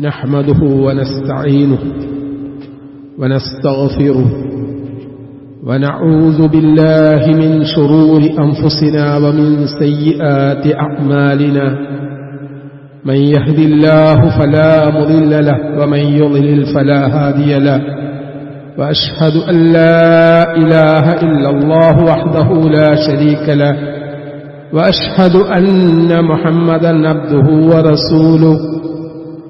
نحمده ونستعينه ونستغفره ونعوذ بالله من شرور أنفسنا ومن سيئات أعمالنا من يهد الله فلا مضل له ومن يضلل فلا هادي له وأشهد أن لا إله إلا الله وحده لا شريك له وأشهد أن محمدا عبده ورسوله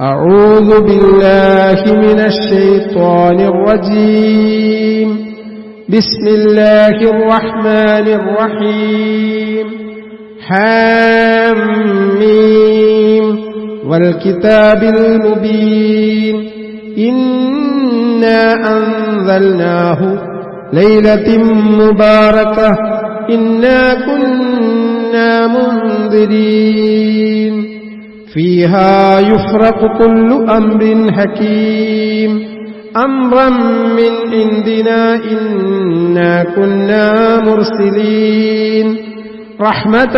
أعوذ بالله من الشيطان الرجيم. بسم الله الرحمن الرحيم. حاميم. والكتاب المبين. إنا أنزلناه ليلة مباركة. إنا كنا منذرين. فيها يفرق كل أمر حكيم أمرا من عندنا إنا كنا مرسلين رحمة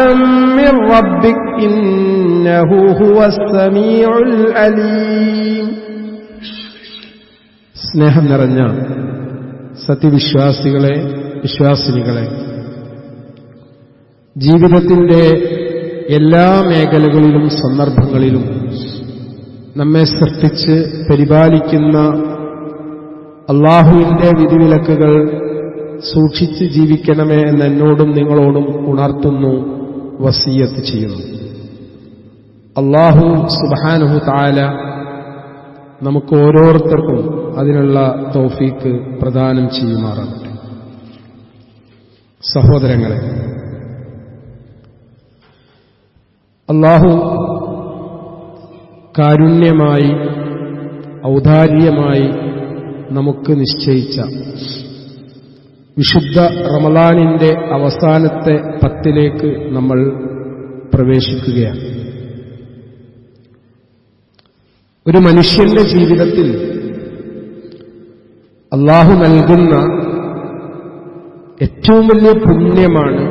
من ربك إنه هو السميع العليم സ്നേഹം നിറഞ്ഞ സത്യവിശ്വാസികളെ വിശ്വാസിനികളെ ജീവിതത്തിന്റെ എല്ലാ മേഖലകളിലും സന്ദർഭങ്ങളിലും നമ്മെ സൃഷ്ടിച്ച് പരിപാലിക്കുന്ന അള്ളാഹുവിന്റെ വിധിവിലക്കുകൾ സൂക്ഷിച്ച് ജീവിക്കണമേ എന്ന് എന്നോടും നിങ്ങളോടും ഉണർത്തുന്നു വസീയത്ത് ചെയ്യുന്നു. അള്ളാഹു സുബാനുഹു താല നമുക്ക് ഓരോരുത്തർക്കും അതിനുള്ള തോഫീക്ക് പ്രദാനം ചെയ്യുമാറാകട്ടെ. സഹോദരങ്ങളെ അള്ളാഹു കാരുണ്യമായി ഔദാര്യമായി നമുക്ക് നിശ്ചയിച്ച വിശുദ്ധ റമലാനിന്റെ അവസാനത്തെ പത്തിലേക്ക് നമ്മൾ പ്രവേശിക്കുകയാണ്. ഒരു മനുഷ്യന്റെ ജീവിതത്തിൽ അള്ളാഹു നൽകുന്ന ഏറ്റവും വലിയ പുണ്യമാണ്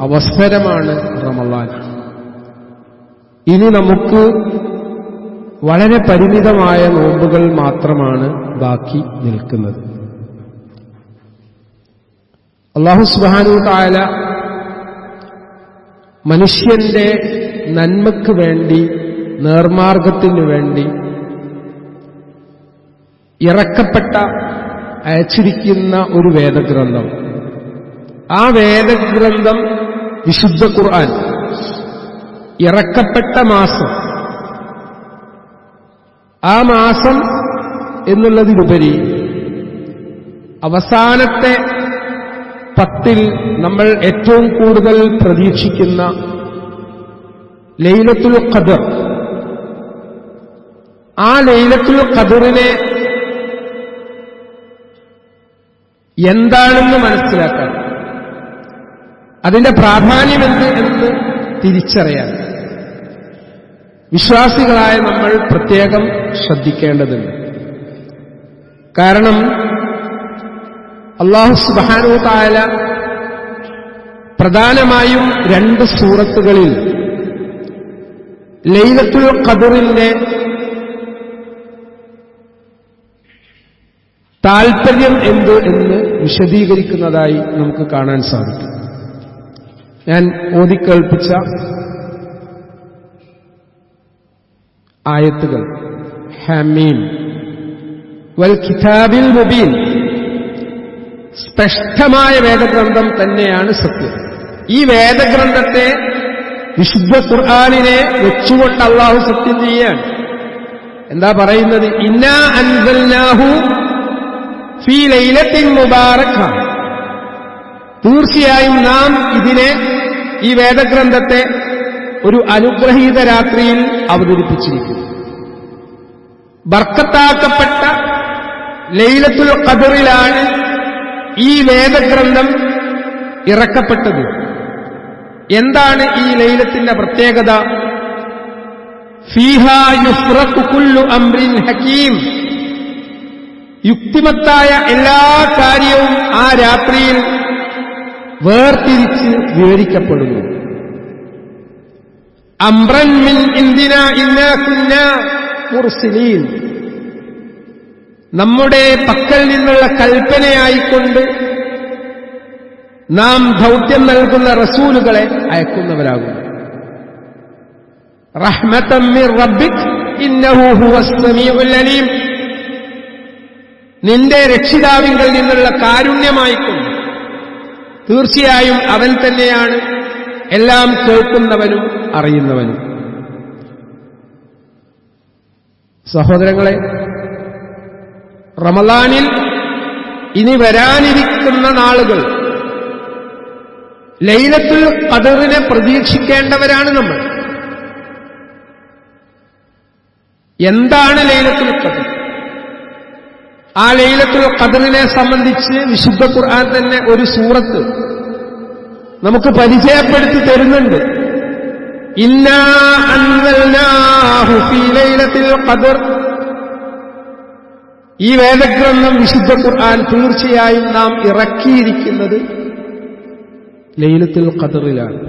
അവസരമാണ് റമലാൻ ഇനി നമുക്ക് വളരെ പരിമിതമായ നോമ്പുകൾ മാത്രമാണ് ബാക്കി നിൽക്കുന്നത്. അള്ളാഹു സുബാനു താല മനുഷ്യന്റെ നന്മക്ക് വേണ്ടി നേർമാർഗത്തിനു വേണ്ടി ഇറക്കപ്പെട്ട അയച്ചിരിക്കുന്ന ഒരു വേദഗ്രന്ഥം. ആ വേദഗ്രന്ഥം വിശുദ്ധ ഖുർആൻ. ഇറക്കപ്പെട്ട മാസം. ആ മാസം എന്നുള്ളതിലുപരി അവസാനത്തെ പത്തിൽ നമ്മൾ ഏറ്റവും കൂടുതൽ പ്രതീക്ഷിക്കുന്ന ലൈലത്തുൽ ഖദർ. ആ ലൈലത്തുൽ ഖദറിനെ എന്താണെന്ന് മനസ്സിലാക്കാൻ. അതിന്റെ പ്രാധാന്യം എന്ത് എന്ന് തിരിച്ചറിയാൻ. വിശ്വാസികളായ നമ്മൾ പ്രത്യേകം ശ്രദ്ധിക്കേണ്ടതുണ്ട്. കാരണം അള്ളാഹു സുബാനു താല പ്രധാനമായും രണ്ട് സൂറത്തുകളിൽ ലൈലത്തുൽ ഖദറിന്റെ താൽപര്യം എന്ത് എന്ന് വിശദീകരിക്കുന്നതായി നമുക്ക് കാണാൻ സാധിക്കും. ഞാൻ ഓതിക്കേൾപ്പിച്ച ആയത്തുകൾ. ഹമീം. വൽ കിതാബിൽ മുബീൻ. സ്പഷ്ടമായ വേദഗ്രന്ഥം തന്നെയാണ് സത്യം. ഈ വേദഗ്രന്ഥത്തെ വിശുദ്ധ ഖുർആാനിനെ വെച്ചുകൊണ്ട് അള്ളാഹു സത്യം ചെയ്യാണ്. എന്താ പറയുന്നത്? ഇന്ന അൻസൽനാഹു ഫീ ലൈലത്തിൻ മുബാറക്ക. തീർച്ചയായും നാം ഇതിനെ ഈ വേദഗ്രന്ഥത്തെ ഒരു അനുഗ്രഹീത രാത്രിയിൽ അവതരിപ്പിച്ചിരിക്കുന്നു. ബർക്കത്താക്കപ്പെട്ട ലൈലത്തുൽ ഖദറിലാണ് ഈ വേദഗ്രന്ഥം ഇറക്കപ്പെട്ടത്. എന്താണ് ഈ ലൈലത്തിന്റെ പ്രത്യേകത? ഫീഹ യുഫ്റഖു കുല്ലു അംറിൻ ഹക്കീം യുക്തിമത്തായ എല്ലാ കാര്യവും ആ രാത്രിയിൽ വേർതിരിച്ച് വിവരിക്കപ്പെടുന്നു. അംറൻ മിൻ ഇന്ദിന ഇന്നാ കുന്ന മുർസിലീൻ. നമ്മുടെ പക്കൽ നിന്നുള്ള കൽപ്പനയായിക്കൊണ്ട് നാം ദൗത്യം നൽകുന്ന റസൂലുകളെ അയക്കുന്നവരാകുന്നു. റഹ്മത്തമ്മിർ റബ്ബിക് ഇന്നഹു ഹുവസ് സമീഉൽ അലീം. നിന്റെ രക്ഷിതാവിങ്കിൽ നിന്നുള്ള കാരുണ്യമായിക്കൊണ്ട് തീർച്ചയായും അവൻ തന്നെയാണ് എല്ലാം കേൾക്കുന്നവനും അറിയുന്നവനും. സഹോദരങ്ങളെ റമലാനിൽ ഇനി വരാനിരിക്കുന്ന നാളുകൾ ലൈലത്തുൽ കതിറിനെ പ്രതീക്ഷിക്കേണ്ടവരാണ് നമ്മൾ. എന്താണ് ലൈലത്തുൽ കതിർ ആ ലൈലത്തുൽ കതിറിനെ സംബന്ധിച്ച് വിശുദ്ധ ഖുർആൻ തന്നെ ഒരു സൂറത്ത് നമുക്ക് പരിചയപ്പെടുത്തി തരുന്നുണ്ട്. ഈ വേദഗ്രന്ഥം വിശുദ്ധ ഖുർആൻ തീർച്ചയായും നാം ഇറക്കിയിരിക്കുന്നത് ലൈലത്തിൽ ഖദറിലാണ്.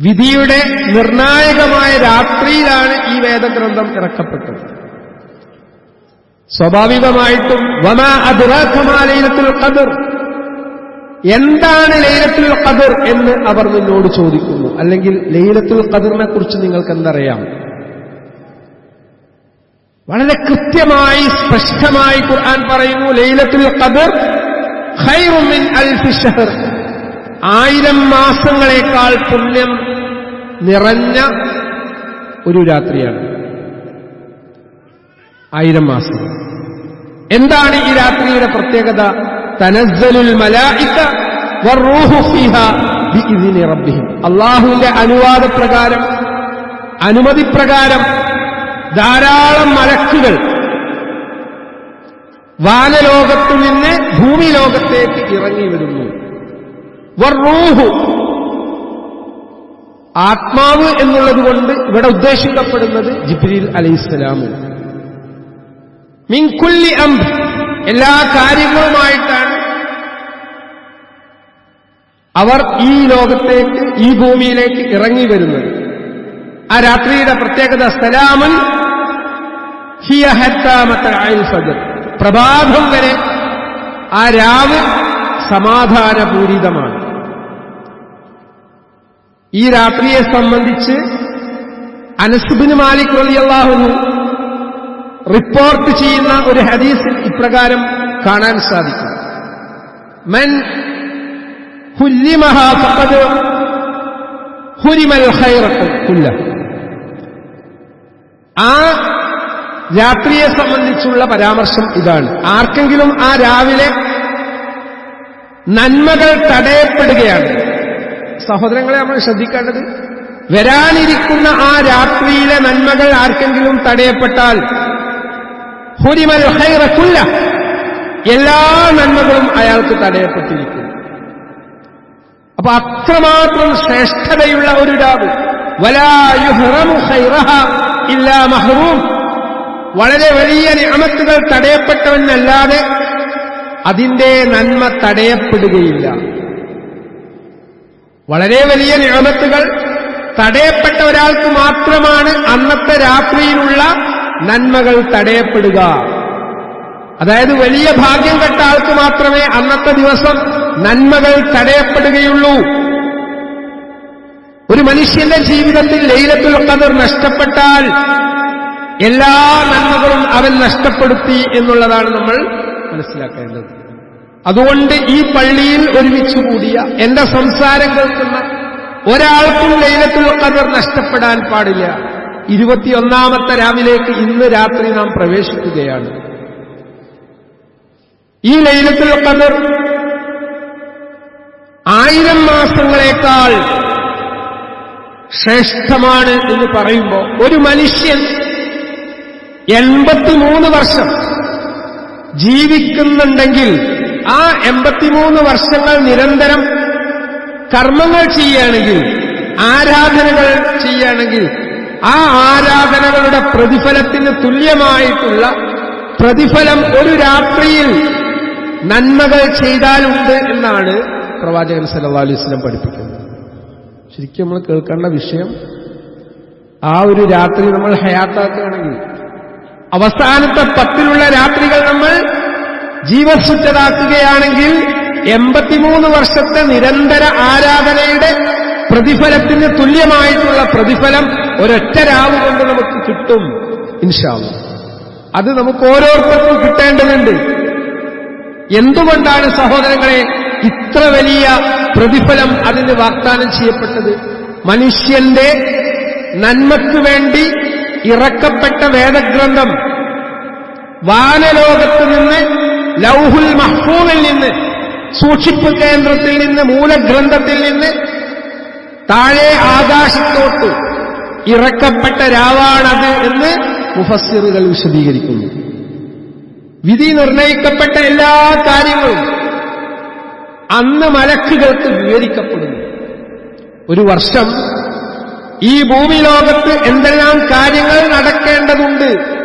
വിധിയുടെ നിർണായകമായ രാത്രിയിലാണ് ഈ വേദഗ്രന്ഥം ഇറക്കപ്പെട്ടത്. സ്വാഭാവികമായിട്ടും വന അദ്റാഖമാ ലൈലത്തുൽ ഖദർ. എന്താണ് ലൈലത്തുൽ ഖദർ എന്ന് അവർ നിന്നോട് ചോദിക്കുന്നു. അല്ലെങ്കിൽ ലൈലത്തുൽ ഖദറിനെ കുറിച്ച് നിങ്ങൾക്ക് എന്തറിയാം? വളരെ കൃത്യമായി സ്പഷ്ടമായി ഖുർആൻ പറയുന്നു ലൈലത്തുൽ ഖദർ ഹൈറുമിൻ മിൻ അൽഫി ഷഹർ ആയിരം മാസങ്ങളെക്കാൾ പുണ്യം നിറഞ്ഞ ഒരു രാത്രിയാണ്. ആയിരം മാസം. എന്താണ് ഈ രാത്രിയുടെ പ്രത്യേകത? തനസ്സലുൽ റബ്ബിഹിം. അള്ളാഹുവിന്റെ അനുവാദപ്രകാരം അനുമതിപ്രകാരം ധാരാളം മലക്കുകൾ വാനലോകത്തു നിന്ന് ഭൂമി ലോകത്തേക്ക് ഇറങ്ങി വരുന്നു. വറൂഹു ആത്മാവ് എന്നുള്ളത് കൊണ്ട് ഇവിടെ ഉദ്ദേശിക്കപ്പെടുന്നത് ജിബ്രീൽ അലൈഹിസ്സലാമും. മിൻകുല്ലി അംബ് എല്ലാ കാര്യങ്ങളുമായിട്ടാണ് അവർ ഈ ലോകത്തേക്ക് ഈ ഭൂമിയിലേക്ക് ഇറങ്ങി വരുന്നത്. ആ രാത്രിയുടെ പ്രത്യേകത സലാമൻ ഫജർ. പ്രഭാതം വരെ ആ രാവ് സമാധാനപൂരിതമാണ്. ഈ രാത്രിയെ സംബന്ധിച്ച് അനസുബിന് മാലിക് റളിയല്ലാഹുന്നു റിപ്പോർട്ട് ചെയ്യുന്ന ഒരു ഹദീസിൽ ഇപ്രകാരം കാണാൻ സാധിക്കും. മൻ ഹുല്ലിമഹ ഫഖദ് ഹുരിമൽ ഖൈറത്ത് കുല്ല ആ രാത്രിയെ സംബന്ധിച്ചുള്ള പരാമർശം ഇതാണ്. ആർക്കെങ്കിലും ആ രാവിലെ നന്മകൾ തടയപ്പെടുകയാണ്. സഹോദരങ്ങളെ നമ്മൾ ശ്രദ്ധിക്കേണ്ടത് വരാനിരിക്കുന്ന ആ രാത്രിയിലെ നന്മകൾ ആർക്കെങ്കിലും തടയപ്പെട്ടാൽ ഹുരിമൽ ഹൈറക്കുല്ല എല്ലാ നന്മകളും അയാൾക്ക് തടയപ്പെട്ടിരിക്കുന്നു. അപ്പൊ അത്രമാത്രം ശ്രേഷ്ഠതയുള്ള ഒരു രാവ്. മഹ്റൂം. വളരെ വലിയ നിയമത്തുകൾ തടയപ്പെട്ടവനല്ലാതെ അതിന്റെ നന്മ തടയപ്പെടുകയില്ല. വളരെ വലിയ നിയമത്തുകൾ തടയപ്പെട്ട ഒരാൾക്ക് മാത്രമാണ് അന്നത്തെ രാത്രിയിലുള്ള നന്മകൾ തടയപ്പെടുക. അതായത് വലിയ ഭാഗ്യം കെട്ട ആൾക്ക് മാത്രമേ അന്നത്തെ ദിവസം നന്മകൾ തടയപ്പെടുകയുള്ളൂ. ഒരു മനുഷ്യന്റെ ജീവിതത്തിൽ ലൈലത്തുൽ ഖദർ നഷ്ടപ്പെട്ടാൽ എല്ലാ നന്മകളും അവൻ നഷ്ടപ്പെടുത്തി എന്നുള്ളതാണ് നമ്മൾ മനസ്സിലാക്കേണ്ടത്. അതുകൊണ്ട് ഈ പള്ളിയിൽ ഒരുമിച്ച് കൂടിയ എന്റെ സംസാരം കേൾക്കുന്ന ഒരാൾക്കും ലൈലത്തുൽ ഖദർ നഷ്ടപ്പെടാൻ പാടില്ല. ഇരുപത്തിയൊന്നാമത്തെ രാവിലേക്ക് ഇന്ന് രാത്രി നാം പ്രവേശിക്കുകയാണ്. ഈ ലൈലത്തുൽ ഖദർ ആയിരം മാസങ്ങളേക്കാൾ ശ്രേഷ്ഠമാണ് എന്ന് പറയുമ്പോൾ ഒരു മനുഷ്യൻ എൺപത്തിമൂന്ന് വർഷം ജീവിക്കുന്നുണ്ടെങ്കിൽ ആ എൺപത്തിമൂന്ന് വർഷങ്ങൾ നിരന്തരം കർമ്മങ്ങൾ ചെയ്യുകയാണെങ്കിൽ ആരാധനകൾ ചെയ്യുകയാണെങ്കിൽ ആ ആരാധനകളുടെ പ്രതിഫലത്തിന് തുല്യമായിട്ടുള്ള പ്രതിഫലം ഒരു രാത്രിയിൽ നന്മകൾ ചെയ്താലുണ്ട് എന്നാണ് പ്രവാചകൻ സല്ലാ അലൈഹി വസല്ലം പഠിപ്പിക്കുന്നത് ശരിക്കും നമ്മൾ കേൾക്കേണ്ട വിഷയം ആ ഒരു രാത്രി നമ്മൾ ഹയാത്താക്കുകയാണെങ്കിൽ അവസാനത്തെ പത്തിലുള്ള രാത്രികൾ നമ്മൾ ജീവസുറ്റതാക്കുകയാണെങ്കിൽ എൺപത്തിമൂന്ന് വർഷത്തെ നിരന്തര ആരാധനയുടെ പ്രതിഫലത്തിന് തുല്യമായിട്ടുള്ള പ്രതിഫലം ഒരൊറ്റ രാവ് കൊണ്ട് നമുക്ക് കിട്ടും ഇൻഷാവ് അത് നമുക്ക് ഓരോരുത്തർക്കും കിട്ടേണ്ടതുണ്ട്. എന്തുകൊണ്ടാണ് സഹോദരങ്ങളെ ഇത്ര വലിയ പ്രതിഫലം അതിന് വാഗ്ദാനം ചെയ്യപ്പെട്ടത് മനുഷ്യന്റെ നന്മയ്ക്ക് വേണ്ടി ഇറക്കപ്പെട്ട വേദഗ്രന്ഥം. വാനലോകത്ത് നിന്ന് ലൗഹുൽ മഹ്ഫൂമിൽ നിന്ന് സൂക്ഷിപ്പ് കേന്ദ്രത്തിൽ നിന്ന് മൂലഗ്രന്ഥത്തിൽ നിന്ന് താഴെ ആകാശത്തോട്ട് ഇറക്കപ്പെട്ട രാവാണത് എന്ന് മുഫസ്സിറുകൾ വിശദീകരിക്കുന്നു. വിധി നിർണയിക്കപ്പെട്ട എല്ലാ കാര്യങ്ങളും അന്ന് മലക്കുകൾക്ക് വിവരിക്കപ്പെടുന്നു. ഒരു വർഷം ഈ ഭൂമി ലോകത്ത് എന്തെല്ലാം കാര്യങ്ങൾ നടക്കേണ്ടതുണ്ട്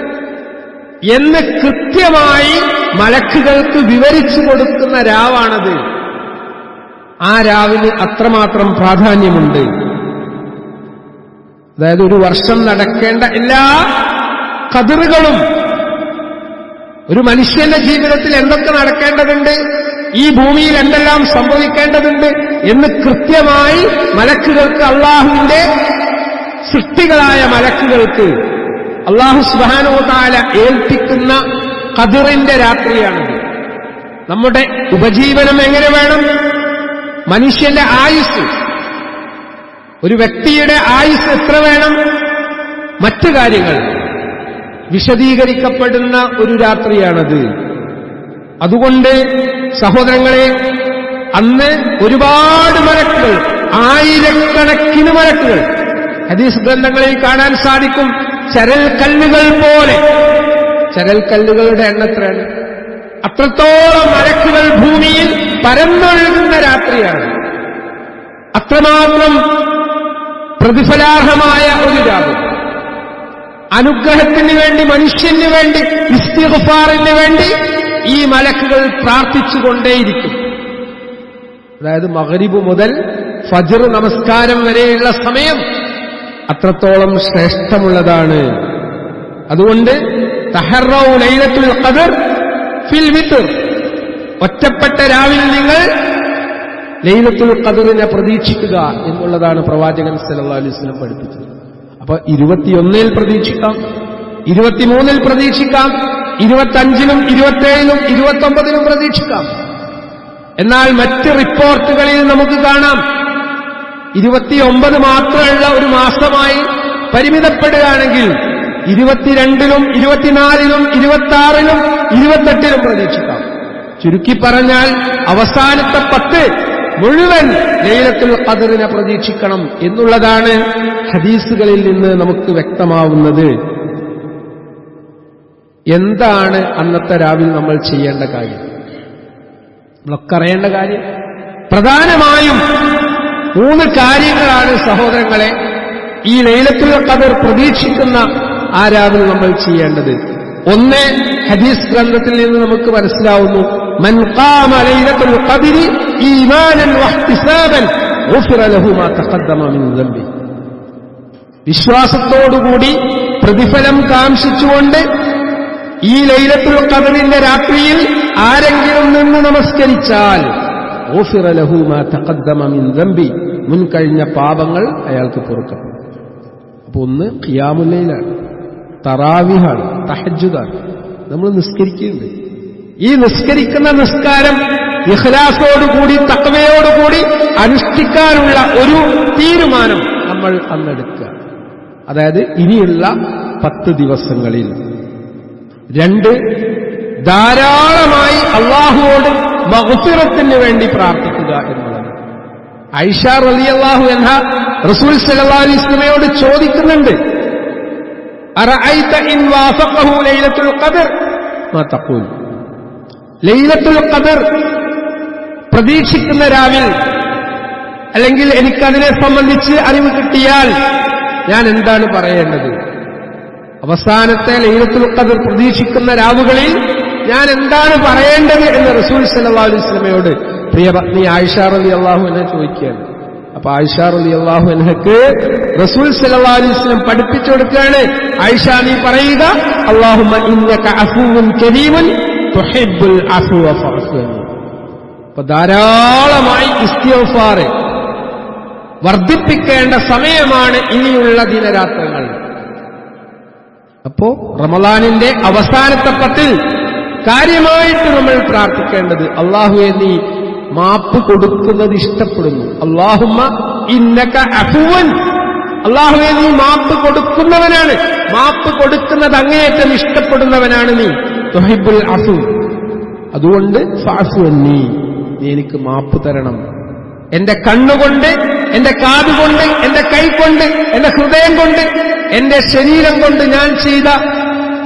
എന്ന് കൃത്യമായി മലക്കുകൾക്ക് വിവരിച്ചു കൊടുക്കുന്ന രാവാണത്. ആ രാവിന് അത്രമാത്രം പ്രാധാന്യമുണ്ട്. അതായത് ഒരു വർഷം നടക്കേണ്ട എല്ലാ കതിറുകളും ഒരു മനുഷ്യന്റെ ജീവിതത്തിൽ എന്തൊക്കെ നടക്കേണ്ടതുണ്ട്? ഈ ഭൂമിയിൽ എന്തെല്ലാം സംഭവിക്കേണ്ടതുണ്ട് എന്ന് കൃത്യമായി മലക്കുകൾക്ക് അള്ളാഹുവിന്റെ സൃഷ്ടികളായ മലക്കുകൾക്ക് അള്ളാഹു സുബാനോതാല ഏൽപ്പിക്കുന്ന കതിറിന്റെ രാത്രിയാണിത് നമ്മുടെ ഉപജീവനം എങ്ങനെ വേണം? മനുഷ്യന്റെ ആയുസ്. ഒരു വ്യക്തിയുടെ ആയുസ് എത്ര വേണം? മറ്റു കാര്യങ്ങൾ. വിശദീകരിക്കപ്പെടുന്ന ഒരു രാത്രിയാണത്. അതുകൊണ്ട് സഹോദരങ്ങളെ അന്ന് ഒരുപാട് മലക്കുകൾ ആയിരക്കണക്കിന് മലക്കുകൾ ഹദീസ് ഗ്രന്ഥങ്ങളിൽ കാണാൻ സാധിക്കും. ചരൽ കല്ലുകൾ പോലെ. ചരൽ കല്ലുകളുടെ എണ്ണത്രയാണ് അത്രത്തോളം മലക്കുകൾ ഭൂമിയിൽ പരന്നൊഴുകുന്ന രാത്രിയാണ്. അത്രമാത്രം പ്രതിഫലാർഹമായ ഒരു രാവ് അനുഗ്രഹത്തിന് വേണ്ടി മനുഷ്യന് വേണ്ടി ഇസ്തിഫാറിന് വേണ്ടി ഈ മലക്കുകൾ പ്രാർത്ഥിച്ചുകൊണ്ടേയിരിക്കും. അതായത് മകരിബ് മുതൽ ഫജർ നമസ്കാരം വരെയുള്ള സമയം അത്രത്തോളം ശ്രേഷ്ഠമുള്ളതാണ്. അതുകൊണ്ട് തഹറൗ ലൈലത്തുൽ ഖദർ ഫിൽ വിത്തർ ഒറ്റപ്പെട്ട രാവിലെ നിങ്ങൾ ലൈലത്തുൽ ഖദറിനെ പ്രതീക്ഷിക്കുക എന്നുള്ളതാണ് പ്രവാചകൻ സല്ലല്ലാഹു അലൈഹി വസല്ലം പഠിപ്പിച്ചത്. അപ്പൊ ഇരുപത്തിയൊന്നിൽ പ്രതീക്ഷിക്കാം ഇരുപത്തിമൂന്നിൽ പ്രതീക്ഷിക്കാം ഇരുപത്തഞ്ചിനും ഇരുപത്തേഴിനും ഇരുപത്തൊമ്പതിനും പ്രതീക്ഷിക്കാം. എന്നാൽ മറ്റ് റിപ്പോർട്ടുകളിൽ നമുക്ക് കാണാം. ഇരുപത്തിയൊമ്പത് മാത്രമുള്ള ഒരു മാസമായി പരിമിതപ്പെടുകയാണെങ്കിൽ ഇരുപത്തിരണ്ടിലും ഇരുപത്തിനാലിലും ഇരുപത്തിയാറിലും ഇരുപത്തെട്ടിലും പ്രതീക്ഷിക്കാം. ചുരുക്കി പറഞ്ഞാൽ അവസാനത്തെ പത്ത് മുഴുവൻ ലൈലത്തുൽ ഖദറിനെ പ്രതീക്ഷിക്കണം എന്നുള്ളതാണ് ഹദീസുകളിൽ നിന്ന് നമുക്ക് വ്യക്തമാവുന്നത്. എന്താണ് അന്നത്തെ രാവിലെ നമ്മൾ ചെയ്യേണ്ട കാര്യം? നമ്മളൊക്കെ അറിയേണ്ട കാര്യം? പ്രധാനമായും മൂന്ന് കാര്യങ്ങളാണ് സഹോദരങ്ങളെ ഈ ലൈലത്തുൽ ഖദർ പ്രതീക്ഷിക്കുന്ന ആ രാവിൽ നമ്മൾ ചെയ്യേണ്ടത്. ഒന്ന് ഹദീസ് ഗ്രന്ഥത്തിൽ നിന്ന് നമുക്ക് മനസ്സിലാവുന്നു മൻ ഖാമ ഈമാനൻ വഹ്തിസാബൻ ലഹു മാ മിൻ വിശ്വാസത്തോടുകൂടി പ്രതിഫലം കാംക്ഷിച്ചുകൊണ്ട് ഈ ലൈലത്തുൽ കദറിന്റെ രാത്രിയിൽ ആരെങ്കിലും നിന്ന് നമസ്കരിച്ചാൽ മുൻകഴിഞ്ഞ പാപങ്ങൾ അയാൾക്ക് പൊറുക്കപ്പെടും അപ്പൊ ഒന്ന് ഖിയാമുല്ലയിലാണ് തറാവിഹാണ് തഹജുദാണ് നമ്മൾ നിസ്കരിക്കുന്നുണ്ട്. ഈ നിസ്കരിക്കുന്ന നിസ്കാരം ഇഹ്ലാസോടുകൂടി തക്കവയോടുകൂടി അനുഷ്ഠിക്കാനുള്ള ഒരു തീരുമാനം നമ്മൾ അന്നെടുക്കുക. അതായത് ഇനിയുള്ള പത്ത് ദിവസങ്ങളിൽ രണ്ട് ധാരാളമായി അള്ളാഹുവോട് മഹഫിറത്തിന് വേണ്ടി പ്രാർത്ഥിക്കുക എന്നുള്ളത്. ഐഷ റലി അള്ളാഹു എന്ന റസൂൽ അലൈഹി അലിസ്ലമയോട് ചോദിക്കുന്നുണ്ട് ലൈലത്തുൽ ഖദർ പ്രതീക്ഷിക്കുന്ന രാവിൽ അല്ലെങ്കിൽ എനിക്കതിനെ സംബന്ധിച്ച് അറിവ് കിട്ടിയാൽ ഞാൻ എന്താണ് പറയേണ്ടത്? അവസാനത്തെ ലൈലത്തുൽ ഖദർ പ്രതീക്ഷിക്കുന്ന രാവുകളിൽ ഞാൻ എന്താണ് പറയേണ്ടത് എന്ന് റസൂൽ സല്ലല്ലാഹു അലൈഹി വസല്ലമയോട് പ്രിയ പത്നി ആയിഷ റലി അള്ളാഹു എന്നെ ചോദിക്കുകയാണ്. അപ്പൊ ആയിഷ റലി അള്ളാഹു എനക്ക് റസൂൽ സലഹു അലൈഹി വസല്ലം പഠിപ്പിച്ചു കൊടുക്കുകയാണ്. ആയിഷ നീ പറയുക അന്നി അപ്പൊ ധാരാളമായി ഇസ്തിഗ്ഫാർ വർദ്ധിപ്പിക്കേണ്ട സമയമാണ് ഇനിയുള്ള ദിനരാത്രങ്ങൾ അപ്പോ റമലാനിന്റെ അവസാനത്തെ പത്തിൽ കാര്യമായിട്ട് നമ്മൾ പ്രാർത്ഥിക്കേണ്ടത് അള്ളാഹുവെ നീ മാപ്പ് കൊടുക്കുന്നത് ഇഷ്ടപ്പെടുന്നു. അള്ളാഹുമ്മ ഇന്നക അഹുവൻ അള്ളാഹുവെ നീ മാപ്പ് കൊടുക്കുന്നവനാണ്. മാപ്പ് കൊടുക്കുന്നത് അങ്ങേയറ്റം ഇഷ്ടപ്പെടുന്നവനാണ് നീ. തൊഹിബുൽ അഫു. അതുകൊണ്ട് ഫാഫു നീ നീ എനിക്ക് മാപ്പ് തരണം. എന്റെ കണ്ണുകൊണ്ട് എന്റെ കാതുകൊണ്ട് എന്റെ കൈ കൊണ്ട് എന്റെ ഹൃദയം കൊണ്ട് എന്റെ ശരീരം കൊണ്ട് ഞാൻ ചെയ്ത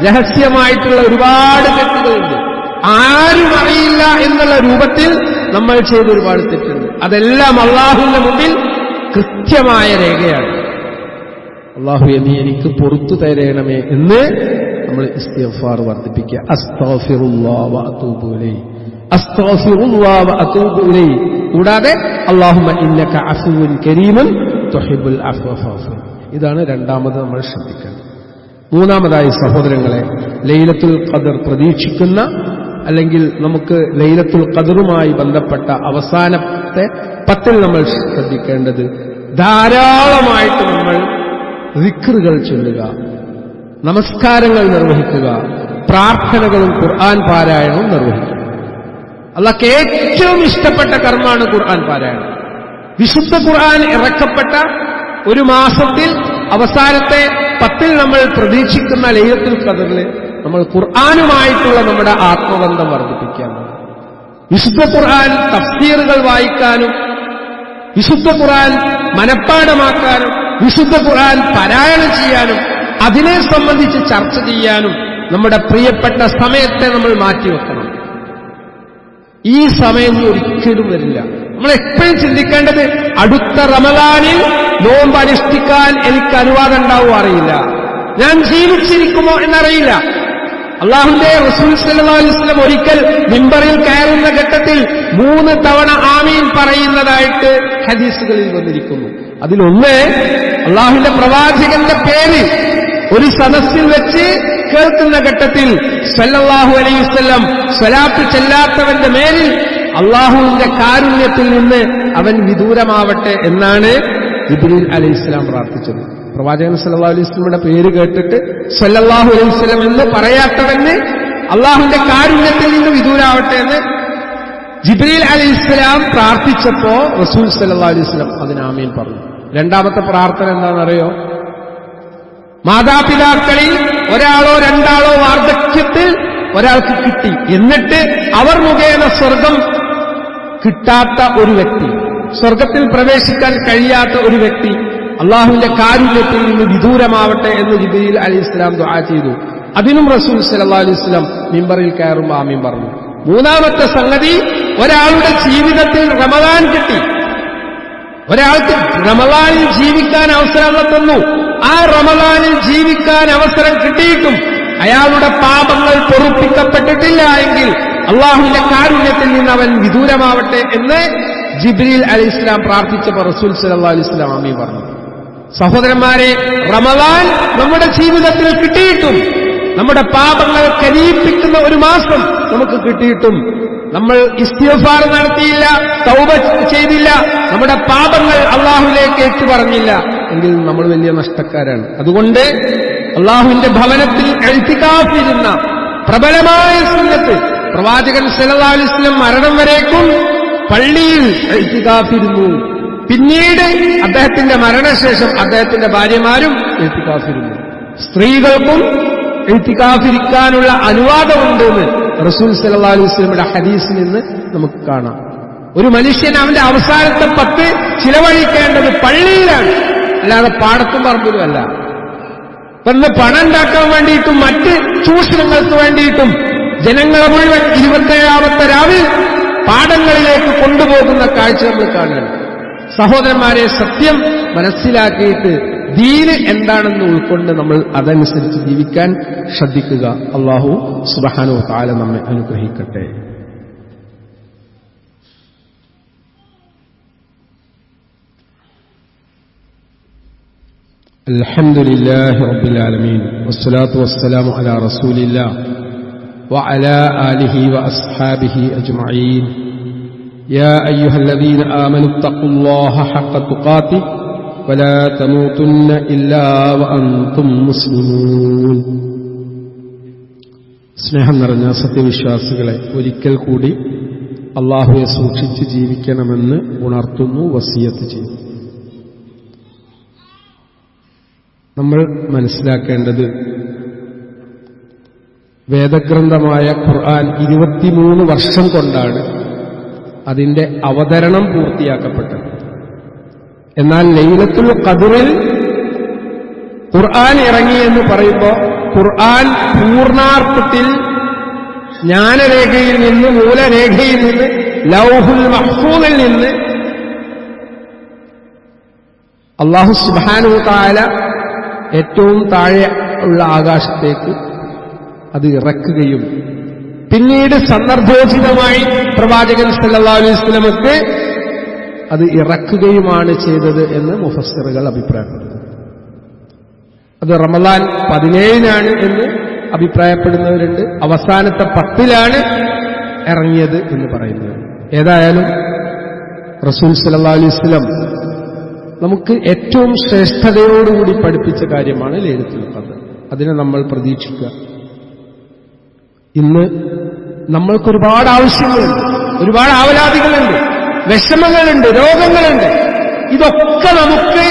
രഹസ്യമായിട്ടുള്ള ഒരുപാട് തെറ്റുകളുണ്ട്. ആരും അറിയില്ല എന്നുള്ള രൂപത്തിൽ നമ്മൾ ചെയ്ത ഒരുപാട് തെറ്റുണ്ട് അതെല്ലാം അള്ളാഹുവിന്റെ മുമ്പിൽ കൃത്യമായ രേഖയാണ്. അള്ളാഹു നീ എനിക്ക് പൊറത്തു തരേണമേ എന്ന് നമ്മൾ ഇസ്തിഗ്ഫാർ വർദ്ധിപ്പിക്കുക. കൂടാതെ അല്ലാഹുമ്മ ഇന്നക അസുവിൻ കരീമുൻ ഫഅഫു ഇതാണ് രണ്ടാമത് നമ്മൾ ശ്രദ്ധിക്കുന്നത് മൂന്നാമതായി സഹോദരങ്ങളെ ലൈലത്തുൽ ഖദർ പ്രതീക്ഷിക്കുന്ന അല്ലെങ്കിൽ നമുക്ക് ലൈലത്തുൽ ഖദറുമായി ബന്ധപ്പെട്ട അവസാനത്തെ പത്തിൽ നമ്മൾ ശ്രദ്ധിക്കേണ്ടത് ധാരാളമായിട്ട് നമ്മൾ വിക്റുകൾ ചൊല്ലുക നമസ്കാരങ്ങൾ നിർവഹിക്കുക പ്രാർത്ഥനകളും ഖുർആൻ പാരായണവും നിർവഹിക്കുക. അള്ളാഹ്ക്ക് ഏറ്റവും ഇഷ്ടപ്പെട്ട കർമ്മമാണ് ഖുർആൻ പാരായണം. വിശുദ്ധ ഖുർആൻ ഇറക്കപ്പെട്ട ഒരു മാസത്തിൽ അവസാനത്തെ പത്തിൽ നമ്മൾ പ്രതീക്ഷിക്കുന്ന ലൈലത്തിൽ ഖദറിൽ നമ്മൾ ഖുർആാനുമായിട്ടുള്ള നമ്മുടെ ആത്മബന്ധം വർദ്ധിപ്പിക്കാൻ വിശുദ്ധ ഖുർആൻ തഫ്സീറുകൾ വായിക്കാനും വിശുദ്ധ ഖുർആൻ മനഃപ്പാടമാക്കാനും വിശുദ്ധ ഖുർആൻ പാരായണം ചെയ്യാനും അതിനെ സംബന്ധിച്ച് ചർച്ച ചെയ്യാനും നമ്മുടെ പ്രിയപ്പെട്ട സമയത്തെ നമ്മൾ മാറ്റിവെക്കണം. ഈ സമയം ഒരിക്കലും വരില്ല. നമ്മൾ എപ്പോഴും ചിന്തിക്കേണ്ടത് അടുത്ത റമദാനിൽ നോമ്പ് അനുഷ്ഠിക്കാൻ എനിക്ക് അനുവാദം ഉണ്ടാവുമോ അറിയില്ല. ഞാൻ ജീവിച്ചിരിക്കുമോ എന്നറിയില്ല. അള്ളാഹുന്റെ റസൂൽ വസല്ലം ഒരിക്കൽ മിമ്പറിൽ കയറുന്ന ഘട്ടത്തിൽ മൂന്ന് തവണ ആമീൻ പറയുന്നതായിട്ട് ഹദീസുകളിൽ വന്നിരിക്കുന്നു. അതിലൊന്ന് അള്ളാഹുന്റെ പ്രവാചകന്റെ പേര് ഒരു സദസ്സിൽ വെച്ച് കേൾക്കുന്ന ഘട്ടത്തിൽ സല്ലല്ലാഹു അലൈഹി വസല്ലം സ്വലാത്ത് ചെല്ലാത്തവന്റെ മേലിൽ അള്ളാഹുവിന്റെ കാരുണ്യത്തിൽ നിന്ന് അവൻ വിദൂരമാവട്ടെ എന്നാണ് ഇബ്രീൽ അലൈഹിസ്ലാം പ്രാർത്ഥിച്ചത്. പ്രവാചകൻ സല്ലാ അലൈഹി വസല്ലമയുടെ പേര് കേട്ടിട്ട് സല്ലല്ലാഹു അലൈഹി വസല്ലം എന്ന് പറയാത്തവന് അള്ളാഹുവിന്റെ കാരുണ്യത്തിൽ നിന്ന് വിദൂരാവട്ടെ എന്ന് ജിബ്രീൽ അലി ഇസ്ലാം പ്രാർത്ഥിച്ചപ്പോ റസൂൽ സല്ലാ അലൈഹി വസല്ലം അതിന് ആമീൻ പറഞ്ഞു. രണ്ടാമത്തെ പ്രാർത്ഥന എന്താണെന്നറിയോ? മാതാപിതാക്കളിൽ ഒരാളോ രണ്ടാളോ വാർദ്ധക്യത്തിൽ ഒരാൾക്ക് കിട്ടി. എന്നിട്ട് അവർ മുഖേന സ്വർഗം കിട്ടാത്ത ഒരു വ്യക്തി സ്വർഗത്തിൽ പ്രവേശിക്കാൻ കഴിയാത്ത ഒരു വ്യക്തി അള്ളാഹുവിന്റെ കാരുണ്യത്തിൽ നിന്ന് വിദൂരമാവട്ടെ എന്ന് ജിബിയിൽ അലി ഇസ്ലാം ദുആ ചെയ്തു. അതിനും റസൂൽ സല്ലാ അലൈഹി ഇസ്ലാം മിമ്പറിൽ കയറുമ്പോൾ ആമീൻ പറഞ്ഞു മൂന്നാമത്തെ സംഗതി ഒരാളുടെ ജീവിതത്തിൽ റമദാൻ കിട്ടി. ഒരാൾക്ക് റമലാനിൽ ജീവിക്കാൻ അവസരം തന്നു. ആ റമലാനിൽ ജീവിക്കാൻ അവസരം കിട്ടിയിട്ടും അയാളുടെ പാപങ്ങൾ പൊറുപ്പിക്കപ്പെട്ടിട്ടില്ല എങ്കിൽ അള്ളാഹുവിന്റെ കാരുണ്യത്തിൽ നിന്ന് അവൻ വിദൂരമാവട്ടെ എന്ന് ജിബ്രീൽ അലി ഇസ്ലാം പ്രാർത്ഥിച്ചപ്പോൾ റസൂൽ സല്ലാ അലി ഇസ്ലാം അമ്മി പറഞ്ഞു. സഹോദരന്മാരെ റമലാൻ നമ്മുടെ ജീവിതത്തിൽ കിട്ടിയിട്ടും നമ്മുടെ പാപങ്ങൾ കരീപ്പിക്കുന്ന ഒരു മാസം നമുക്ക് കിട്ടിയിട്ടും നമ്മൾ ഇസ്തിഫാർ നടത്തിയില്ല തൗബ ചെയ്തില്ല നമ്മുടെ പാപങ്ങൾ അള്ളാഹുലേക്ക് ഏറ്റു പറഞ്ഞില്ല എങ്കിൽ നമ്മൾ വലിയ നഷ്ടക്കാരാണ്. അതുകൊണ്ട് അള്ളാഹുവിന്റെ ഭവനത്തിൽ എഴുത്തിക്കാത്തിരുന്ന പ്രബലമായ സുന്നത്ത് പ്രവാചകൻ സലതാലിസ്ലം മരണം വരേക്കും പള്ളിയിൽ എഴുത്തിക്കാത്തിരുന്നു പിന്നീട് അദ്ദേഹത്തിന്റെ മരണശേഷം അദ്ദേഹത്തിന്റെ ഭാര്യമാരും എഴുത്തിക്കാത്തിരുന്നു സ്ത്രീകൾക്കും എഴുത്തിക്കാത്തിരിക്കാനുള്ള അനുവാദമുണ്ടെന്ന് റസൂൽ സല്ലാ അലൈഹി സ്വലമിയുടെ ഹദീസിൽ നിന്ന് നമുക്ക് കാണാം. ഒരു മനുഷ്യൻ അവന്റെ അവസാനത്തെ പത്ത് ചിലവഴിക്കേണ്ടത് പള്ളിയിലാണ്. അല്ലാതെ പാടത്തും പറമ്പിലുമല്ല ഇന്ന് പണം ഉണ്ടാക്കാൻ വേണ്ടിയിട്ടും മറ്റ് ചൂഷണങ്ങൾക്ക് വേണ്ടിയിട്ടും ജനങ്ങളെ മുഴുവൻ ഇരുപത്തേഴാമത്തെ രാവിൽ പാടങ്ങളിലേക്ക് കൊണ്ടുപോകുന്ന കാഴ്ച നമ്മൾ കാണുകയാണ്. സഹോദരന്മാരെ സത്യം മനസ്സിലാക്കിയിട്ട് ദീന് എന്താണെന്ന് ഉൾക്കൊണ്ട് നമ്മൾ അതനുസരിച്ച് ജീവിക്കാൻ ശ്രദ്ധിക്കുക അള്ളാഹു സുബഹാനോ താല നമ്മെ അനുഗ്രഹിക്കട്ടെ الحمد لله رب العالمين والصلاة والسلام على رسول الله وعلى آله وأصحابه أجمعين يا أيها الذين آمنوا اتقوا الله حق تقاته ولا تموتن إلا وأنتم مسلمون സ്നേഹം നിറഞ്ഞ സത്യവിശ്വാസികളെ ഒരിക്കൽ കൂടി അള്ളാഹുവെ സൂക്ഷിച്ച് ജീവിക്കണമെന്ന് ഉണർത്തുന്നു വസീയത്ത് ചെയ്യുന്നു നമ്മൾ മനസ്സിലാക്കേണ്ടത് വേദഗ്രന്ഥമായ ഖുർആൻ ഇരുപത്തിമൂന്ന് വർഷം കൊണ്ടാണ് അതിന്റെ അവതരണം പൂർത്തിയാക്കപ്പെട്ടത് എന്നാൽ ലൈലത്തുൽ ഖദറിൽ ഖുർആൻ ഇറങ്ങി എന്ന് പറയുമ്പോൾ ഖുർആൻ പൂർണാർത്ഥത്തിൽ ജ്ഞാനരേഖയിൽ നിന്ന് മൂലരേഖയിൽ നിന്ന് ലൗഹുൽ മഹ്ഫൂമിൽ നിന്ന് അള്ളാഹു സുബാനു താല ഏറ്റവും താഴെ ഉള്ള ആകാശത്തേക്ക് അത് ഇറക്കുകയും പിന്നീട് സന്ദർഭോചിതമായി പ്രവാചകൻ സല്ലാ അലൈഹി സ്വലമക്ക് അത് ഇറക്കുകയുമാണ് ചെയ്തത് എന്ന് മുഫസ്സറുകൾ അഭിപ്രായപ്പെടുന്നു. അത് റമദാൻ പതിനേഴിനാണ് എന്ന് അഭിപ്രായപ്പെടുന്നവരുണ്ട്. അവസാനത്തെ പത്തിലാണ് ഇറങ്ങിയത് എന്ന് പറയുന്നത്. ഏതായാലും റസൂൽ സല്ലാ അലൈഹി വസല്ലം നമുക്ക് ഏറ്റവും ശ്രേഷ്ഠതയോടുകൂടി പഠിപ്പിച്ച കാര്യമാണ് ലേലത്തിൽ ഖദർ. അതിനെ നമ്മൾ പ്രതീക്ഷിക്കുക. ഇന്ന് നമ്മൾക്കൊരുപാട് ആവശ്യങ്ങളുണ്ട്. ഒരുപാട് ആവലാതികളുണ്ട്. വിഷമങ്ങളുണ്ട് രോഗങ്ങളുണ്ട്. ഇതൊക്കെ നമുക്ക്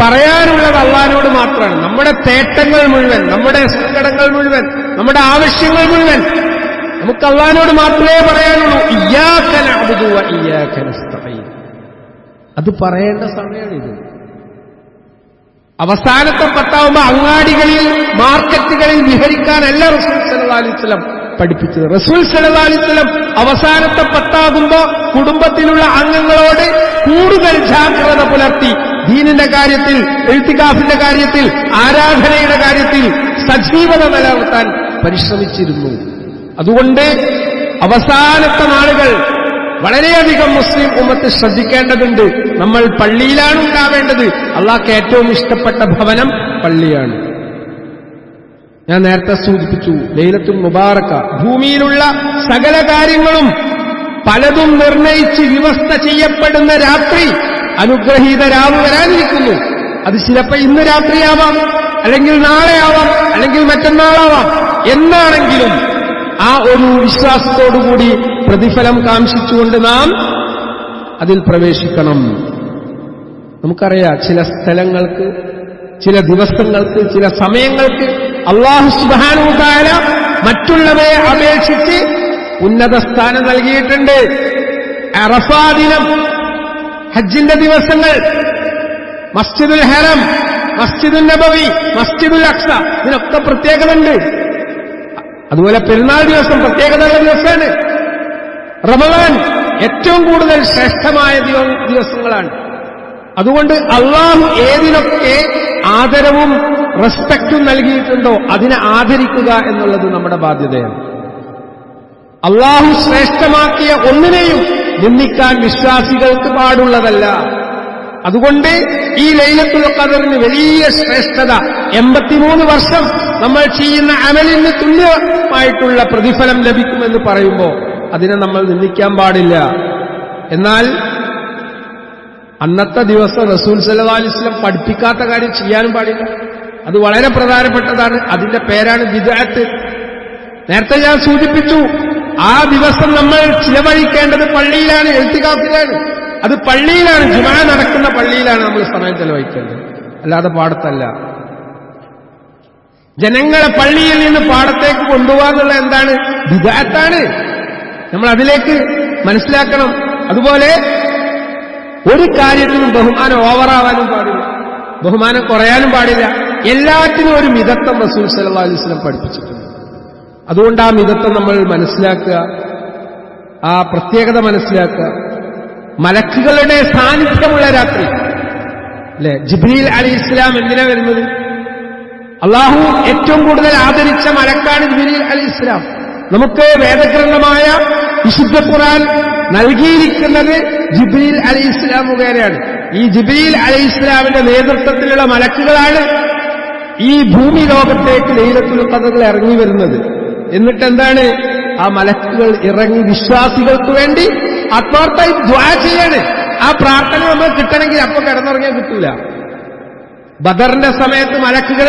പറയാനുള്ളത് അള്ളഹാനോട് മാത്രമാണ്. നമ്മുടെ തേട്ടങ്ങൾ മുഴുവൻ നമ്മുടെ സങ്കടങ്ങൾ മുഴുവൻ നമ്മുടെ ആവശ്യങ്ങൾ മുഴുവൻ നമുക്ക് അള്ളഹാനോട് മാത്രമേ പറയാനുള്ളൂ. ഇയ്യാക്കന അബുദുവ ഇയ്യാക്കന അത് പറയേണ്ട സമയമാണിത്. അവസാനത്തെ പത്താവുമ്പോ അങ്ങാടികളിൽ മാർക്കറ്റുകളിൽ വിഹരിക്കാനല്ല റസൂൽ സല്ലാ അലിസ്ലം പഠിപ്പിച്ചത്. റസൂൽ സല്ലാ അലിസ്ലം അവസാനത്തെ പത്താകുമ്പോ കുടുംബത്തിലുള്ള അംഗങ്ങളോട് കൂടുതൽ ജാഗ്രത പുലർത്തി ദീനിന്റെ കാര്യത്തിൽ എഴുത്തിക്കാഫിന്റെ കാര്യത്തിൽ ആരാധനയുടെ കാര്യത്തിൽ സജീവത നിലനിർത്താൻ പരിശ്രമിച്ചിരുന്നു. അതുകൊണ്ട് അവസാനത്തെ നാളുകൾ വളരെയധികം മുസ്ലിം ഉമ്മത്ത് ശ്രദ്ധിക്കേണ്ടതുണ്ട്. നമ്മൾ പള്ളിയിലാണ് ഉണ്ടാവേണ്ടത്. അള്ളാഹ്ക്ക് ഏറ്റവും ഇഷ്ടപ്പെട്ട ഭവനം പള്ളിയാണ്. ഞാൻ നേരത്തെ സൂചിപ്പിച്ചു ലൈലത്തുൽ മുബാറക്ക. ഭൂമിയിലുള്ള സകല കാര്യങ്ങളും പലതും നിർണയിച്ച് വ്യവസ്ഥ ചെയ്യപ്പെടുന്ന രാത്രി അനുഗ്രഹീത രാവ് വരാനിരിക്കുന്നു. അത് ചിലപ്പോൾ ഇന്ന് രാത്രിയാവാം അല്ലെങ്കിൽ നാളെയാവാം അല്ലെങ്കിൽ മറ്റന്നാളാവാം. എന്നാണെങ്കിലും ആ ഒരു വിശ്വാസത്തോടുകൂടി പ്രതിഫലം കാംക്ഷിച്ചുകൊണ്ട് നാം അതിൽ പ്രവേശിക്കണം. നമുക്കറിയാം ചില സ്ഥലങ്ങൾക്ക് ചില ദിവസങ്ങൾക്ക് ചില സമയങ്ങൾക്ക് അള്ളാഹു സുബാനുകാല മറ്റുള്ളവരെ അപേക്ഷിച്ച് ഉന്നത സ്ഥാനം നൽകിയിട്ടുണ്ട്. അറഫാ ദിനം ഹജ്ജിന്റെ ദിവസങ്ങൾ മസ്ജിദുൽ ഹരം മസ്ജിദുൽ നബവി മസ്ജിദുൽ അക്സ ഇതിനൊക്കെ പ്രത്യേകതയുണ്ട്. അതുപോലെ പെരുന്നാൾ ദിവസം പ്രത്യേകതയുള്ള ദിവസമാണ്. റമദാൻ ഏറ്റവും കൂടുതൽ ശ്രേഷ്ഠമായ ദിവസങ്ങളാണ്. അതുകൊണ്ട് അള്ളാഹു ഏതിനൊക്കെ ആദരവും റെസ്പെക്റ്റും നൽകിയിട്ടുണ്ടോ? അതിനെ ആദരിക്കുക എന്നുള്ളത് നമ്മുടെ ബാധ്യതയാണ്. അള്ളാഹു ശ്രേഷ്ഠമാക്കിയ ഒന്നിനെയും നിന്ദിക്കാൻ വിശ്വാസികൾക്ക് പാടുള്ളതല്ല. അതുകൊണ്ട് ഈ ലൈലത്തുൽ ഖദറിന് വലിയ ശ്രേഷ്ഠത എൺപത്തിമൂന്ന് വർഷം നമ്മൾ ചെയ്യുന്ന അമലിന് തുല്യമായിട്ടുള്ള പ്രതിഫലം ലഭിക്കുമെന്ന് പറയുമ്പോൾ അതിനെ നമ്മൾ നിന്ദിക്കാൻ പാടില്ല. എന്നാൽ അന്നത്തെ ദിവസം റസൂൽ സല്ലാ അലിസ്ലം പഠിപ്പിക്കാത്ത കാര്യം ചെയ്യാനും പാടില്ല. അത് വളരെ പ്രധാനപ്പെട്ടതാണ്. അതിന്റെ പേരാണ് വിദാത്ത് നേരത്തെ ഞാൻ സൂചിപ്പിച്ചു ആ ദിവസം നമ്മൾ ചിലവഴിക്കേണ്ടത് പള്ളിയിലാണ് എഴുത്തിക്കാത്തിലാണ് അത് പള്ളിയിലാണ് ജുമാ നടക്കുന്ന പള്ളിയിലാണ് നമ്മൾ സമയം ചെലവഴിക്കേണ്ടത്. അല്ലാതെ പാടത്തല്ല. ജനങ്ങളെ പള്ളിയിൽ നിന്ന് പാടത്തേക്ക് കൊണ്ടുപോകാന്നുള്ള എന്താണ്? വിദാത്താണ് നമ്മൾ അതിലേക്ക് മനസ്സിലാക്കണം. അതുപോലെ ഒരു കാര്യത്തിനും ബഹുമാനം ഓവറാവാനും പാടില്ല. ബഹുമാനം കുറയാനും പാടില്ല. എല്ലാത്തിനും ഒരു മിതത്വം റസൂൽ സല്ലാ അലിസ്ലം പഠിപ്പിച്ചിട്ടുണ്ട്. അതുകൊണ്ട് ആ മിതത്വം നമ്മൾ മനസ്സിലാക്കുക ആ പ്രത്യേകത മനസ്സിലാക്കുക. മലക്കുകളുടെ സാന്നിധ്യമുള്ള രാത്രി. അല്ലെ? ജിബ്രീൽ അലി ഇസ്ലാം എന്തിനാ വരുന്നത്? അള്ളാഹു ഏറ്റവും കൂടുതൽ ആദരിച്ച മലക്കാണ് ജിബ്രീൽ അലി ഇസ്ലാം നമുക്ക് വേദഗ്രന്ഥമായ വിശുദ്ധ ഖുറാൻ നൽകിയിരിക്കുന്നത് ജിബ്രീൽ അലി ഇസ്ലാം മുഖേനയാണ്. ഈ ജിബ്രീൽ അലി ഇസ്ലാമിന്റെ നേതൃത്വത്തിലുള്ള മലക്കുകളാണ് ഈ ഭൂമി ലോകത്തേക്ക് ലൈലത്തുൽ കഥകൾ ഇറങ്ങി വരുന്നത്. എന്നിട്ട് എന്താണ് ആ മലക്കുകൾ ഇറങ്ങി വിശ്വാസികൾക്ക് വേണ്ടി ആത്മാർത്ഥമായി ദ്വാ ചെയ്യാണ്. ആ പ്രാർത്ഥന നമ്മൾ കിട്ടണമെങ്കിൽ അപ്പൊ കിടന്നിറങ്ങിയാൽ കിട്ടില്ല ബദറിന്റെ സമയത്ത് മലക്കുകൾ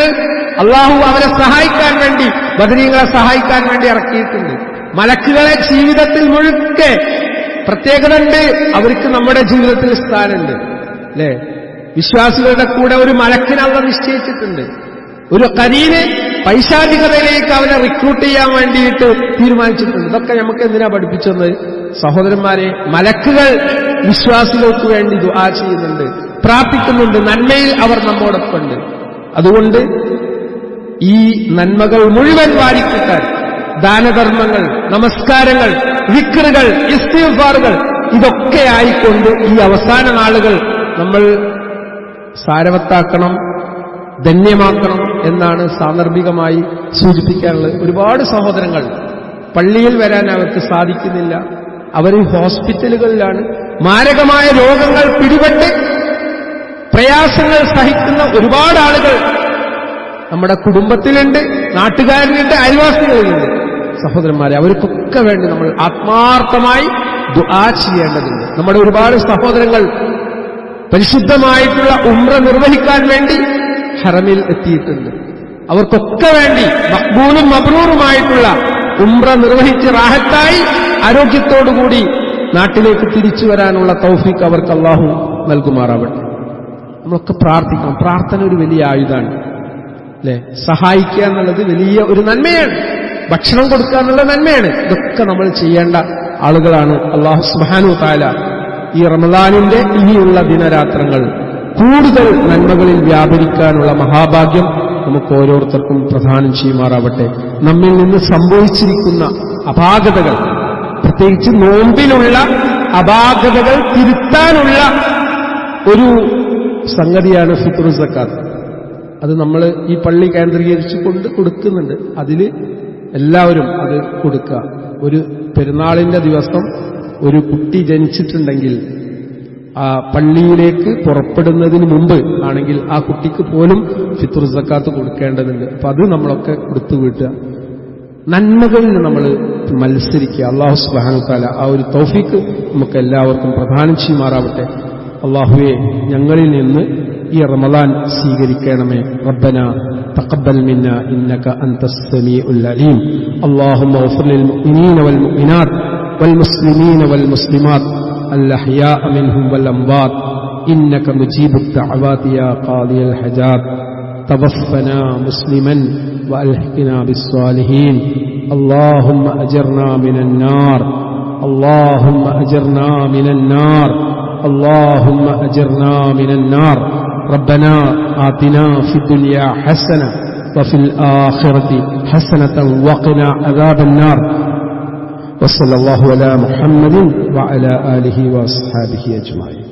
അള്ളാഹു അവരെ സഹായിക്കാൻ വേണ്ടി ബദരീങ്ങളെ സഹായിക്കാൻ വേണ്ടി ഇറക്കിയിട്ടുണ്ട്. മലക്കുകളെ ജീവിതത്തിൽ മുഴുക്കെ പ്രത്യേകത ഉണ്ട്. അവർക്ക് നമ്മുടെ ജീവിതത്തിൽ സ്ഥാനമുണ്ട്. അല്ലേ? വിശ്വാസികളുടെ കൂടെ ഒരു മലക്കിനെ അവർ നിശ്ചയിച്ചിട്ടുണ്ട്. ഒരു കരീനെ പൈശാചികതയിലേക്ക് അവനെ റിക്രൂട്ട് ചെയ്യാൻ വേണ്ടിയിട്ട് തീരുമാനിച്ചിട്ടുണ്ട്. ഇതൊക്കെ നമുക്ക് എന്തിനാ പഠിപ്പിച്ചത്? സഹോദരന്മാരെ മലക്കുകൾ വിശ്വാസികൾക്ക് വേണ്ടി ദുആ ചെയ്യുന്നുണ്ട് പ്രാർത്ഥിക്കുന്നുണ്ട് നന്മയിൽ അവർ നമ്മോടൊപ്പമുണ്ട്. അതുകൊണ്ട് ഈ നന്മകൾ മുഴുവൻ വാരിക്കിട്ടാൻ ദാനധർമ്മങ്ങൾ നമസ്കാരങ്ങൾ വിക്രുകൾ ഇസ്തിഫാറുകൾ ഇതൊക്കെ ആയിക്കൊണ്ട് ഈ അവസാന നാളുകൾ നമ്മൾ സാരവത്താക്കണം. ധന്യമാക്കണം എന്നാണ് സാന്ദർഭികമായി സൂചിപ്പിക്കാനുള്ളത്. ഒരുപാട് സഹോദരങ്ങൾ പള്ളിയിൽ വരാൻ അവർക്ക് സാധിക്കുന്നില്ല. അവർ ഹോസ്പിറ്റലുകളിലാണ്. മാരകമായ രോഗങ്ങൾ പിടിപെട്ട് പ്രയാസങ്ങൾ സഹിക്കുന്ന ഒരുപാട് ആളുകൾ നമ്മുടെ കുടുംബത്തിലുണ്ട് നാട്ടുകാരിലുണ്ട് അയൽവാസികളിലുണ്ട്. സഹോദരന്മാരെ അവർക്കൊക്കെ വേണ്ടി നമ്മൾ ആത്മാർത്ഥമായി ദുആ ചെയ്യേണ്ടതുണ്ട്. നമ്മുടെ ഒരുപാട് സഹോദരങ്ങൾ പരിശുദ്ധമായിട്ടുള്ള ഉമ്ര നിർവഹിക്കാൻ വേണ്ടി ഹറമിൽ എത്തിയിട്ടുണ്ട്. അവർക്കൊക്കെ വേണ്ടി മക്ബൂലും മബ്രൂറുമായിട്ടുള്ള ഉംറ നിർവഹിച്ച് റാഹത്തായി ആരോഗ്യത്തോടുകൂടി നാട്ടിലേക്ക് തിരിച്ചു വരാനുള്ള തൗഫീക്ക് അവർക്ക് അള്ളാഹു നൽകുമാറാവട്ടെ. നമ്മളൊക്കെ പ്രാർത്ഥിക്കണം. പ്രാർത്ഥന ഒരു വലിയ ആയുധമാണ്. അല്ലെ? സഹായിക്കുക എന്നുള്ളത് വലിയ ഒരു നന്മയാണ്. ഭക്ഷണം കൊടുക്കുക എന്നുള്ള നന്മയാണ്. ഇതൊക്കെ നമ്മൾ ചെയ്യേണ്ട ആളുകളാണ് അള്ളാഹു സുബാനു താല ഈ റമദാനിന്റെ ഇനിയുള്ള ദിനരാത്രങ്ങൾ കൂടുതൽ നന്മകളിൽ വ്യാപരിക്കാനുള്ള മഹാഭാഗ്യം നമുക്ക് ഓരോരുത്തർക്കും പ്രധാനം ചെയ്യുമാറാവട്ടെ. നമ്മിൽ നിന്ന് സംഭവിച്ചിരിക്കുന്ന അപാകതകൾ പ്രത്യേകിച്ച് നോമ്പിലുള്ള അപാകതകൾ തിരുത്താനുള്ള ഒരു സംഗതിയാണ് ഫിത്രു സക്കാത്ത്. അത് നമ്മൾ ഈ പള്ളി കേന്ദ്രീകരിച്ച് കൊണ്ട് കൊടുക്കുന്നുണ്ട്. അതിൽ എല്ലാവരും അത് കൊടുക്കുക. ഒരു പെരുന്നാളിന്റെ ദിവസം ഒരു കുട്ടി ജനിച്ചിട്ടുണ്ടെങ്കിൽ ആ പള്ളിയിലേക്ക് പുറപ്പെടുന്നതിന് മുമ്പ് ആണെങ്കിൽ ആ കുട്ടിക്ക് പോലും ഫിത്തുർ സക്കാത്ത് കൊടുക്കേണ്ടതുണ്ട് അപ്പൊ അത് നമ്മളൊക്കെ കൊടുത്തു വീട്ടുക നന്മകളിൽ നമ്മൾ മത്സരിക്കുക അള്ളാഹു സുബാനു താല ആ ഒരു തൗഫീക്ക് നമുക്ക് എല്ലാവർക്കും പ്രധാനം ചെയ്യുമാറാവട്ടെ അള്ളാഹുവെ ഞങ്ങളിൽ നിന്ന് ഈ റമദാൻ സ്വീകരിക്കണമേ റബ്ബന تقبل منا إنك أنت السميع العليم اللهم اغفر للمؤمنين والمؤمنات والمسلمين والمسلمات الأحياء منهم والأموات. إنك مجيب الدعوات يا قاضي الحجاب. توفنا مسلما وألحقنا بالصالحين. اللهم أجرنا من النار. اللهم أجرنا من النار. اللهم أجرنا من النار. ربنا آتنا في الدنيا حسنة وفي الآخرة حسنة وقنا عذاب النار. وصلى الله على محمد وعلى آله وأصحابه أجمعين.